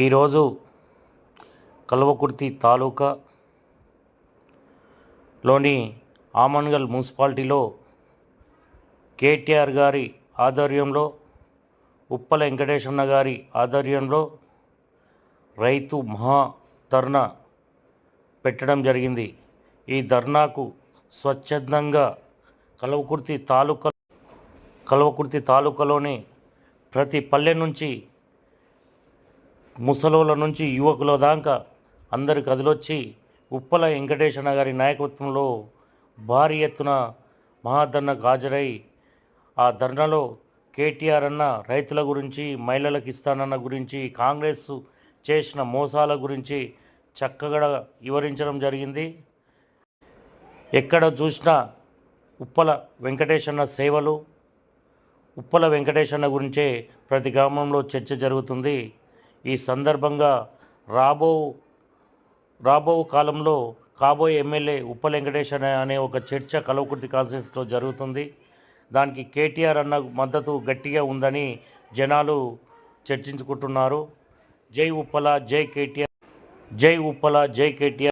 ఈరోజు కల్వకుర్తి తాలూకా లోని ఆమన్గల్ మున్సిపాలిటీలో కేటీఆర్ గారి ఆధ్వర్యంలో ఉప్పల వెంకటేశన్న గారి ఆధ్వర్యంలో రైతు మహా ధర్నా పెట్టడం జరిగింది. ఈ ధర్నాకు స్వచ్ఛందంగా కల్వకుర్తి తాలూకా కల్వకుర్తి తాలూకాలోని ప్రతి పల్లె నుంచి ముసలోళ్ళ నుంచి యువకుల దాకా అందరు కదిలొచ్చి ఉప్పల వెంకటేశ్వర గారి నాయకత్వంలో భారీ ఎత్తున మహాధర్నకు హాజరై ఆ ధర్నాలో కేటీఆర్ అన్న రైతుల గురించి మహిళలకు ఇస్తానన్న గురించి కాంగ్రెస్ చేసిన మోసాల గురించి చక్కగా వివరించడం జరిగింది. ఎక్కడ చూసినా ఉప్పల వెంకటేశన్న సేవలు ఉప్పల వెంకటేశన్న గురించే ప్రతి గ్రామంలో చర్చ జరుగుతుంది. ఈ సందర్భంగా రాబో రాబో కాలంలో కాబోయే ఎమ్మెల్యే ఉప్ప వెంకటేశ్వర అనే ఒక చర్చ కలవకుర్తి కాన్ఫరెన్స్లో జరుగుతుంది. దానికి కేటీఆర్ అన్న మద్దతు గట్టిగా ఉందని జనాలు చర్చించుకుంటున్నారు. జై ఉప్పల జై కేటీఆర్ జై ఉప్పల జై కేటీఆర్.